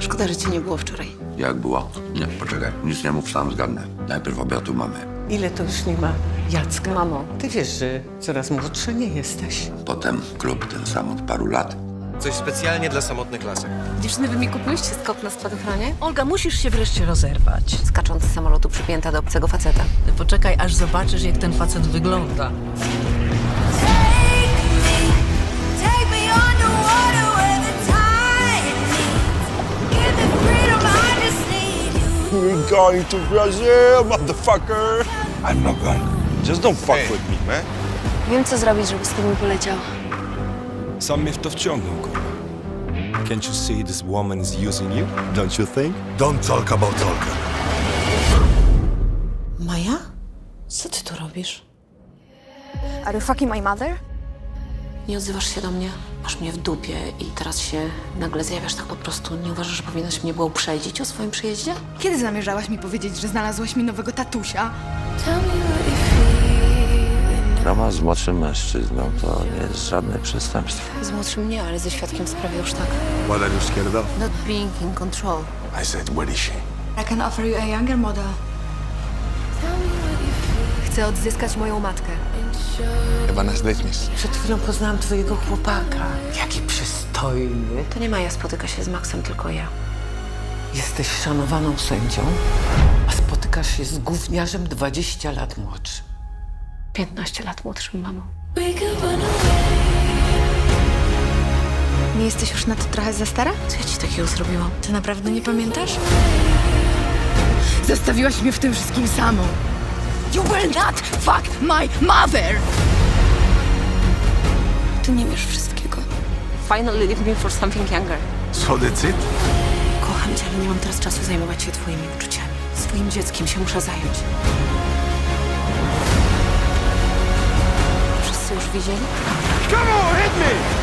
Szkoda, że cię nie było wczoraj. Jak było? Nie, poczekaj, nic nie mów, sam zgadnę. Najpierw obiadu mamy, Ile to już nie ma Jacka? Mamo. Ty wiesz, że coraz młodszy nie jesteś. potem klub ten sam od paru lat. Coś specjalnie dla samotnych lasek. Dziewczyny, wy mi kupiłyście skok na spadochronie? Olga, musisz się wreszcie rozerwać. Skacząc z samolotu przypięta do obcego faceta. Ty poczekaj, aż zobaczysz, jak ten facet wygląda. We're going to Brazil, motherfucker. I'm not going. Just don't fuck Hey. with me, man. Wiem, co zrobić, żeby z tobą poleciał. Sam mnie w to wciągnął, kurwa. Can't you see this woman is using you? Don't you think? Don't talk about Olga. Maja? Co ty tu robisz? Are you fucking my mother? Nie odzywasz się do mnie? Masz mnie w dupie i teraz się nagle zjawiasz tak po prostu. Nie uważasz, że powinnaś mnie było uprzedzić o swoim przyjeździe? Kiedy zamierzałaś mi powiedzieć, że znalazłaś mi nowego tatusia? Tell me what you feel. Drama z młodszym mężczyzną to nie jest żadne przestępstwo. Z młodszym nie, ale ze świadkiem w sprawie już tak. What are you scared of? Not being in control. I said, where is she? I can offer you a younger model. Tell me what you feel Chcę odzyskać moją matkę. Smith. Przed chwilą poznałam twojego chłopaka. Jaki przystojny. To nie Maja spotyka się z Maxem, tylko ja. Jesteś szanowaną sędzią, a spotykasz się z gówniarzem 20 lat młodszym. 15 lat młodszym mamą. Nie jesteś już na to trochę za stara? Co ja ci takiego zrobiłam? Ty naprawdę nie pamiętasz? Zostawiłaś mnie w tym wszystkim samą. You will not fuck my mother! Ty nie wiesz wszystkiego. Finally leave me for something younger. So that's it? Kocham cię, ale nie mam teraz czasu zajmować się twoimi uczuciami. Swoim dzieckiem się muszę zająć. Wszyscy już widzieli? Come on, hit me!